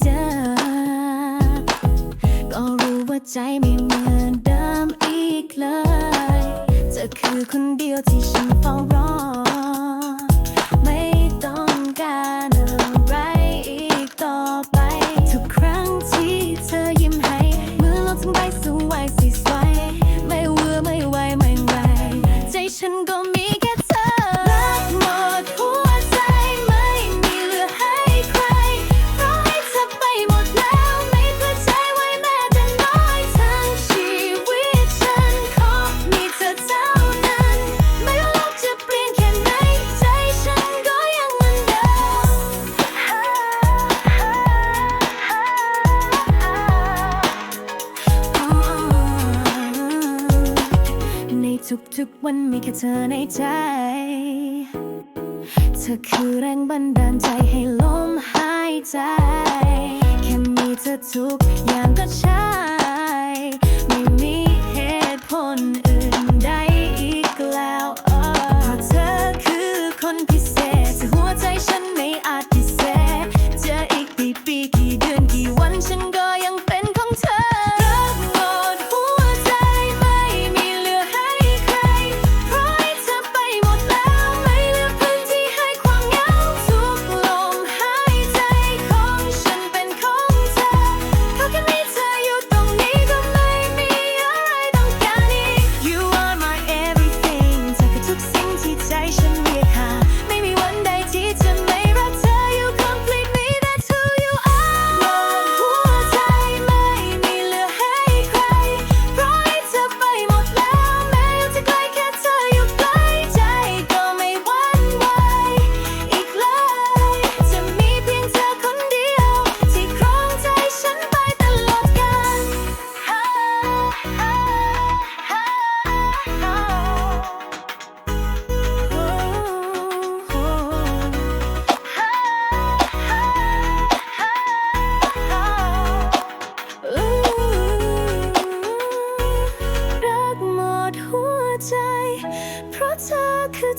เจอ ก็รู้ว่าใจไม่เหมือนเดิมอีกเลยจะคือคนเดียวที่ฉันเฝ้ารอ ไม่ต้องการอะไรอีกต่อไป ทุกครั้งที่เธอยิ้มให้เมื่อเราทั้งใบสวยสวยไม่วือไม่ไหวไม่ไหวใจฉันก็มี ทุกๆวันมีแค่เธอในใจ เธอคือแรงบันดาลใจให้ลมหายใจ แค่มีเธอทุกอย่างก็ใช่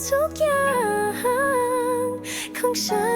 ทุกอย่างของฉัน